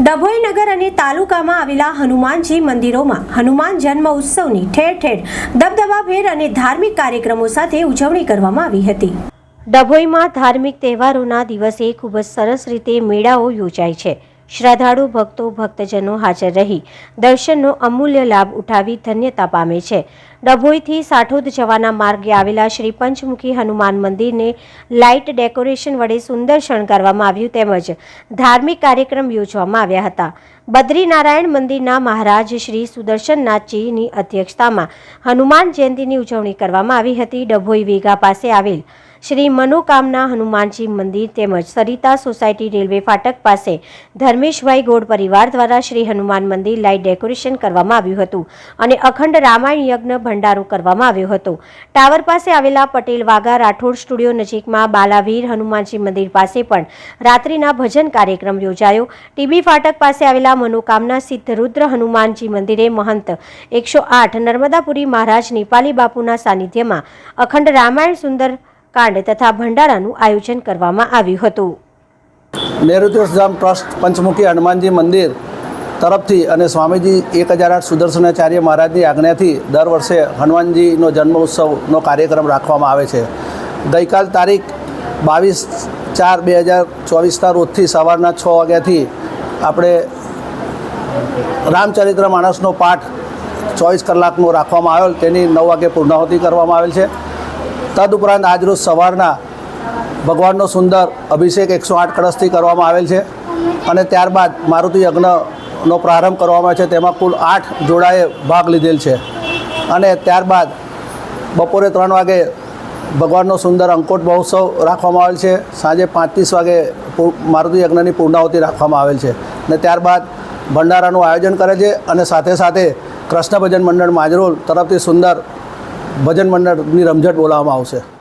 ડભોઈ નગર અને તાલુકામાં આવેલા હનુમાનજી મંદિરોમાં હનુમાન જન્મ ઉત્સવની ઠેર ઠેર દબદબાભેર અને ધાર્મિક કાર્યક્રમો સાથે ઉજવણી કરવામાં આવી હતી. ડભોઈમાં ધાર્મિક તહેવારોના દિવસે ખૂબ જ સરસ રીતે મેળાઓ યોજાય છે. શ્રદ્ધાળુ ભક્તો, ભક્તજનો હાજર રહી દર્શનનો અમૂલ્ય લાભ ઉઠાવી ધન્યતા પામે છે. ડભોઈથી સાઠોદ જવાના માર્ગે આવેલા શ્રી પંચમુખી હનુમાન મંદિરને લાઇટ ડેકોરેશન વડે સુંદર શણગારવામાં આવ્યું તેમજ ધાર્મિક કાર્યક્રમ યોજવામાં આવ્યા હતા. બદ્રીનારાયણ મંદિરના મહારાજ શ્રી સુદર્શનનાથજીની અધ્યક્ષતામાં હનુમાન જયંતીની ઉજવણી કરવામાં આવી હતી. ડભોઈ વેગા પાસે આવેલ શ્રી મનોકામના હનુમાનજી મંદિર તેમજ સરિતા સોસાયટી રેલવે ફાટક પાસે ધર્મેશભાઈ ગોળ પરિવાર દ્વારા શ્રી હનુમાન મંદિર લાઇટ ડેકોરેશન કરવામાં આવ્યું હતું અને અખંડ રામાયણ યજ્ઞ ભંડારો કરવામાં આવ્યો હતો. ટાવર પાસે આવેલા પટેલ વાઘા રાઠોડ સ્ટુડિયો નજીકમાં બાલાવીર હનુમાનજી મંદિર પાસે પણ રાત્રિના ભજન કાર્યક્રમ યોજાયો. ટીબી ફાટક પાસે આવેલા મનોકામના સિદ્ધ રુદ્ર હનુમાનજી મંદિરે મહંત એકસો આઠ નર્મદાપુરી મહારાજ નિપાલી બાપુના સાનિધ્યમાં અખંડ રામાયણ સુંદર કાંડ તથા ભંડારાનું આયોજન કરવામાં આવ્યું હતું. નૈઋત્યધામ ટ્રસ્ટ પંચમુખી હનુમાનજી મંદિર તરફથી અને સ્વામીજી એક હજાર આઠ સુદર્શનાચાર્ય મહારાજની આજ્ઞાથી દર વર્ષે હનુમાનજીનો જન્મ ઉત્સવનો કાર્યક્રમ રાખવામાં આવે છે. ગઈકાલ તારીખ બાવીસ ચાર બે હજાર ચોવીસના રોજથી સવારના છ વાગ્યાથી આપણે રામચરિત્ર માણસનો પાઠ ચોવીસ કલાકનો રાખવામાં આવેલ, તેની નવ વાગે પૂર્ણાહુતિ કરવામાં આવેલ છે. તદુપરાંત આજરોજ સવારના ભગવાનનો સુંદર અભિષેક એકસો આઠ કળશથી કરવામાં આવેલ છે. અને ત્યારબાદ મારુતિ યજ્ઞનો પ્રારંભ કરવામાં છે. તેમાં કુલ આઠ જોડાએ ભાગ લીધેલ છે. અને ત્યારબાદ બપોરે ત્રણ વાગે ભગવાનનો સુંદર અંકોટ મહોત્સવ રાખવામાં આવેલ છે. સાંજે પાંચ ત્રીસ વાગે મારુતિ યજ્ઞની પૂર્ણાહુતિ રાખવામાં આવેલ છે. અને ત્યારબાદ ભંડારાનું આયોજન કરે છે અને સાથે સાથે કૃષ્ણ ભજન મંડળ માજરોલ તરફથી સુંદર ભજન મંડળની રમઝટ બોલાવવામાં આવશે.